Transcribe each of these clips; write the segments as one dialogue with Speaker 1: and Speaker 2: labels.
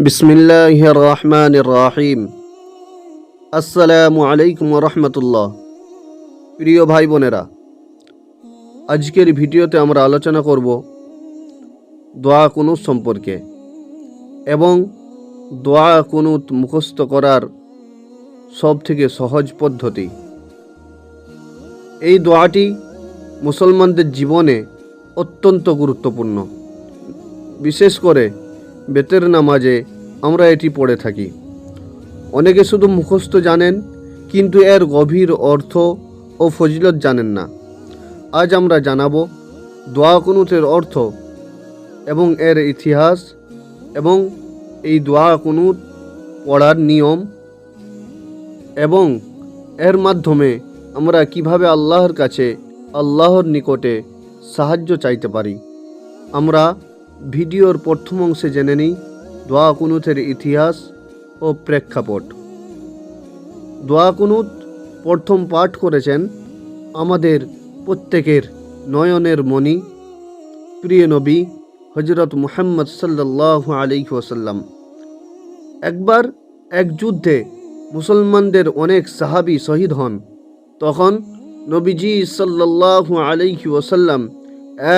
Speaker 1: বিসমিল্লাহ রহমান রাহিম আসসালামু আলাইকুম রহমতুল্লাহ প্রিয় ভাই বোনেরা আজকের ভিডিওতে আমরা আলোচনা করব দোয়া কুনুত সম্পর্কে এবং দোয়া কুনুত মুখস্থ করার সব থেকে সহজ পদ্ধতি। এই দোয়াটি মুসলমানদের জীবনে অত্যন্ত গুরুত্বপূর্ণ। বিশেষ করে বেতের নামাজে আমরা এটি পড়ে থাকি। অনেকে শুধু মুখস্থ জানেন, কিন্তু এর গভীর অর্থ ও ফজিলত জানেন না। আজ আমরা জানাব দোয়া কুনুতের অর্থ এবং এর ইতিহাস এবং এই দোয়া কুনুত পড়ার নিয়ম এবং এর মাধ্যমে আমরা কীভাবে আল্লাহর কাছে, আল্লাহর নিকটে সাহায্য চাইতে পারি। আমরা ভিডিওর প্রথম অংশে জেনে নিই দোয়া কুনুতের ইতিহাস ও প্রেক্ষাপট। দোয়া কুনুত প্রথম পাঠ করেছেন আমাদের প্রত্যেকের নয়নের মণি, প্রিয় নবী হজরত মুহাম্মদ সাল্লাহ আলী ওসাল্লাম একবার এক যুদ্ধে মুসলমানদের অনেক সাহাবি শহীদ হন। তখন নবীজি সাল্লাহ আলাইহি ওসাল্লাম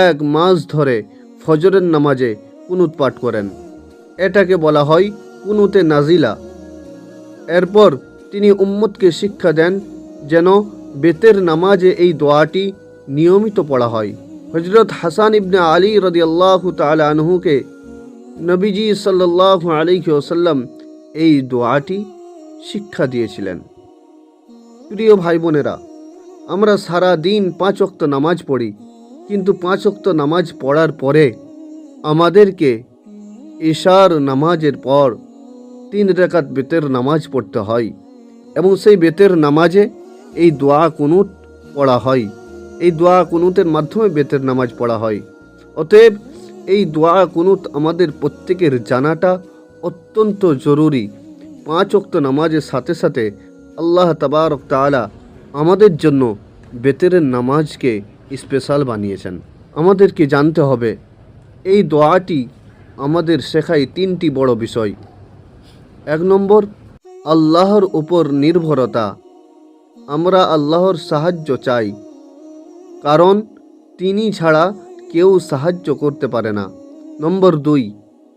Speaker 1: এক মাস ধরে ফজরের নামাজে কুনুত পাঠ করেন। এটাকে বলা হয় কুনুতে নাজিলা। এরপর তিনি উম্মতকে শিক্ষা দেন যেন বেতের নামাজে এই দোয়াটি নিয়মিত পড়া হয়। হজরত হাসান ইবনে আলী রদিয়াল্লাহ তালা আনহুকে নবীজি সাল্লাহ আলিহি ওসাল্লাম এই দোয়াটি শিক্ষা দিয়েছিলেন। প্রিয় ভাই বোনেরা, আমরা সারা দিন পাঁচ অক্ত নামাজ পড়ি। কিন্তু পাঁচ অক্ত নামাজ পড়ার পরে আমাদেরকে ঈশার নামাজের পর তিন রেখাত বেতের নামাজ পড়তে হয় এবং সেই বেতের নামাজে এই দোয়া কুনুত পড়া হয়। এই দোয়া কুনুতের মাধ্যমে বেতের নামাজ পড়া হয়। অতএব এই দোয়া কুনুত আমাদের প্রত্যেকের জানাটা অত্যন্ত জরুরি। পাঁচ অক্ত নামাজের সাথে সাথে আল্লাহ তাবারক তাআলা আমাদের জন্য বেতের নামাজকে স্পেশাল বানিয়েছেন। আমাদেরকে জানতে হবে, এই দোয়াটি আমাদের শেখায় তিনটি বড় বিষয়। এক নম্বর, আল্লাহর উপর নির্ভরতা। আমরা আল্লাহর সাহায্য চাই, কারণ তিনি ছাড়া কেউ সাহায্য করতে পারে না। নম্বর দুই,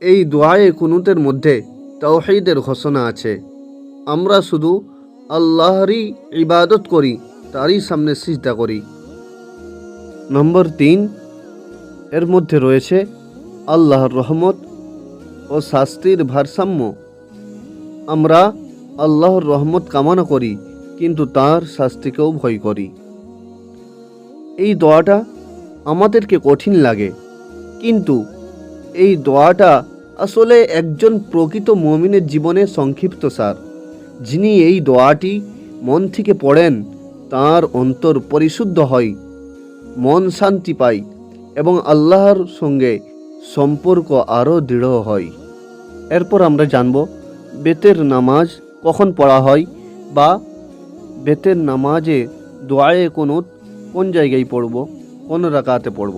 Speaker 1: এই দোয়ায়ে কুনুতের মধ্যে তাওহীদের ঘোষণা আছে। আমরা শুধু আল্লাহরই ইবাদত করি, তারই সামনে সিজদা করি। নম্বর তিন, এর মধ্যে রয়েছে আল্লাহর রহমত ও শাস্তির ভারসাম্য। আমরা আল্লাহর রহমত কামনা করি, কিন্তু তার শাস্তিকেও ভয় করি। এই দোয়াটা আমাদেরকে কঠিন লাগে, কিন্তু এই দোয়াটা আসলে একজন প্রকৃত মমিনের জীবনে সংক্ষিপ্ত সার। যিনি এই দোয়াটি মন থেকে পড়েন, তার অন্তর পরিশুদ্ধ হয়। মন শান্তি পাই এবং আল্লাহর সঙ্গে সম্পর্ক আরও দৃঢ় হয়। এরপর আমরা জানব বেতের নামাজ কখন পড়া হয় বা বেতের নামাজে দোয়ায়ে কোনো কোন জায়গায় পড়ব, কোন রাকাতে পড়ব।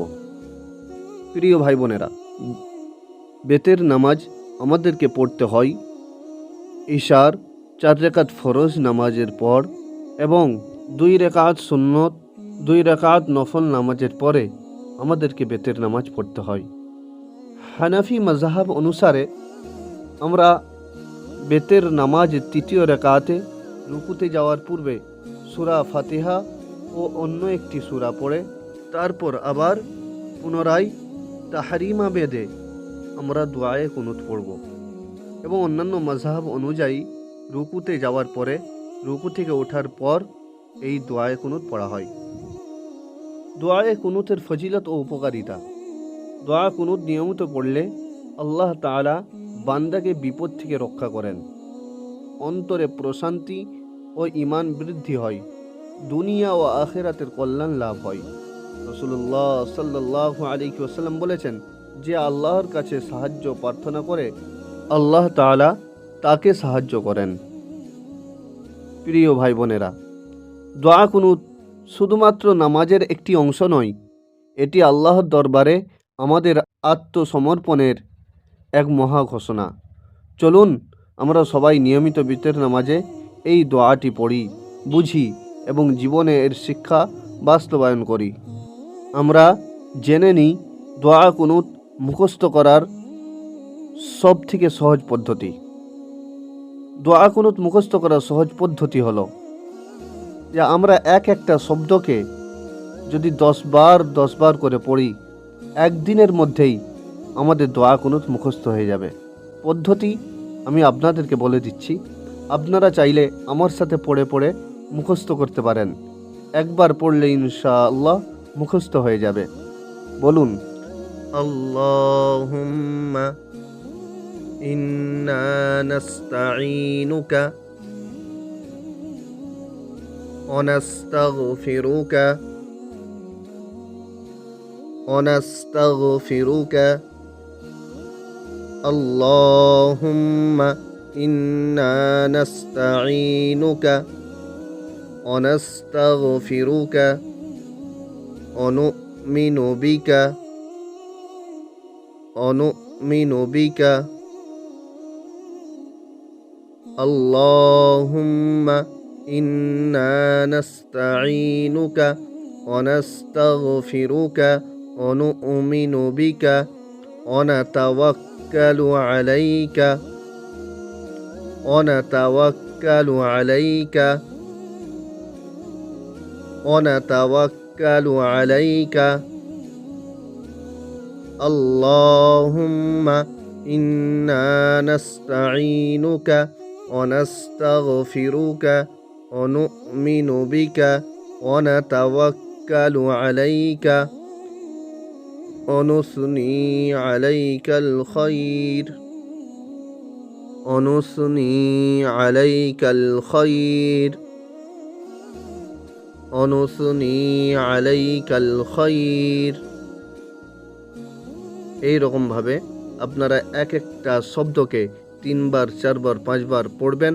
Speaker 1: প্রিয় ভাই বোনেরা বেতের নামাজ আমাদেরকে পড়তে হয় ঈশার চার রেখাত ফরজ নামাজের পর এবং দুই রেখাত সুন্নত দুই রেখাত নফল নামাজের পরে আমাদেরকে বেতের নামাজ পড়তে হয়। হানাফি মজাহাব অনুসারে আমরা বেতের নামাজ তৃতীয় রেকাতে রুকুতে যাওয়ার পূর্বে সুরা ফাতিহা ও অন্য একটি সুরা পড়ে, তারপর আবার পুনরায় তাহারিমা বেদে আমরা দোয়ায়ে কুনুত পড়ব এবং অন্যান্য মজাহাব অনুযায়ী রুকুতে যাওয়ার পরে, রুকু থেকে ওঠার পর এই দোয়ায়ে কুনুত পড়া হয়। দোয়ায়ে কুনুতের ফজিলত ও উপকারিতা। দোয়া কুনুত নিয়মিত পড়লে আল্লাহ তাআলা বান্দাকে বিপদ থেকে রক্ষা করেন। অন্তরে প্রশান্তি ও ইমান বৃদ্ধি হয়। দুনিয়া ও আখেরাতের কল্যাণ লাভ হয়। রসুল্লাহ সাল্লাহ আলী ওসাল্লাম বলেছেন, যে আল্লাহর কাছে সাহায্য প্রার্থনা করে, আল্লাহ তাআলা তাকে সাহায্য করেন। প্রিয় ভাই বোনেরা, দোয়া কুনুত শুধুমাত্র নামাজের একটি অংশ নয়, এটি আল্লাহর দরবারে আমাদের আত্মসমর্পণের এক মহা ঘোষণা। চলুন, আমরা সবাই নিয়মিত বিতের নামাজে এই দোয়াটি পড়ি, বুঝি এবং জীবনে এর শিক্ষা বাস্তবায়ন করি। আমরা জেনে নিই দোয়া কুনুত মুখস্থ করার সব থেকে সহজ পদ্ধতি। দোয়া কুনুত মুখস্থ করার সহজ পদ্ধতি হলো যে আমরা এক একটা শব্দকে যদি দশ বার দশ বার করে পড়ি, একদিনের মধ্যেই আমাদের দোয়া কুনুত মুখস্থ হয়ে যাবে। পদ্ধতি আমি আপনাদেরকে বলে দিচ্ছি। আপনারা চাইলে আমার সাথে পড়ে পড়ে মুখস্থ করতে পারেন। একবার পড়লে ইনশাআল্লাহ মুখস্থ হয়ে যাবে। বলুন। নাস্তাঈনুকা ونستغفرك ونستغفرك اللهم إنا نستعينك ونستغفرك ونؤمن بك ونؤمن بك اللهم إنا نستعينك ونستغفرك ونؤمن بك ونتوكل عليك ونتوكل عليك ونتوكل عليك. اللهم إنا نستعينك ونستغفرك ونؤمن بك ونتوكل عليك ونثني عليك الخير ونثني عليك الخير ونثني عليك الخير এই রকমভাবে আপনারা এক একটা শব্দকে তিনবার চারবার পাঁচবার পড়বেন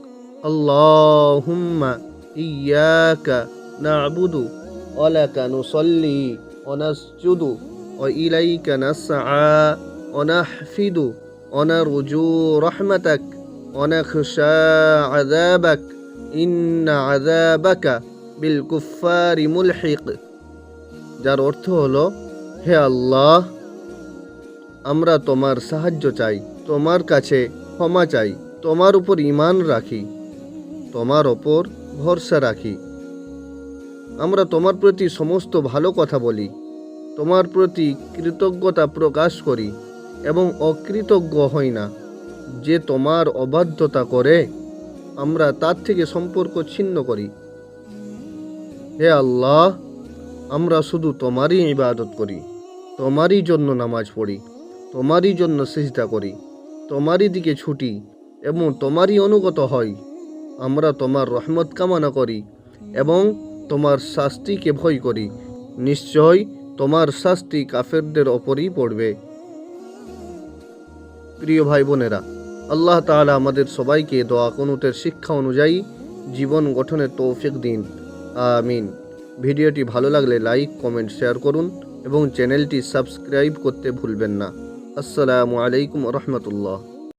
Speaker 1: اللهم إياك نعبد ولك نصلي ونسجد وإليك نسعى ونحفد ونرجو رحمتك ونخشى عذابك إن عذابك بالكفار ملحق যার অর্থ হলো হে আল্লাহ আমরা তোমার সাহায্য চাই তোমার কাছে ক্ষমা চাই তোমার উপর ইমান রাখি তোমার ওপর ভরসা রাখি। আমরা তোমার প্রতি সমস্ত ভালো কথা বলি, তোমার প্রতি কৃতজ্ঞতা প্রকাশ করি এবং অকৃতজ্ঞ হই না। যে তোমার অবাধ্যতা করে, আমরা তার থেকে সম্পর্ক ছিন্ন করি। হে আল্লাহ, আমরা শুধু তোমারই ইবাদত করি, তোমারই জন্য নামাজ পড়ি, তোমারই জন্য সিজদা করি, তোমারই দিকে ছুটি এবং তোমারই অনুগত হই। আমরা তোমার রহমত কামনা করি এবং তোমার শাস্তিকে ভয় করি। নিশ্চয় তোমার শাস্তি কাফেরদের ওপরই পড়বে। প্রিয় ভাই বোনেরা, আল্লাহ তাআলা আমাদের সবাইকে দোয়া কনুতের শিক্ষা অনুযায়ী জীবন গঠনের তৌফিক দিন। আমিন। ভিডিওটি ভালো লাগলে লাইক, কমেন্ট, শেয়ার করুন এবং চ্যানেলটি সাবস্ক্রাইব করতে ভুলবেন না। আসসালামু আলাইকুম রহমতুল্লাহ।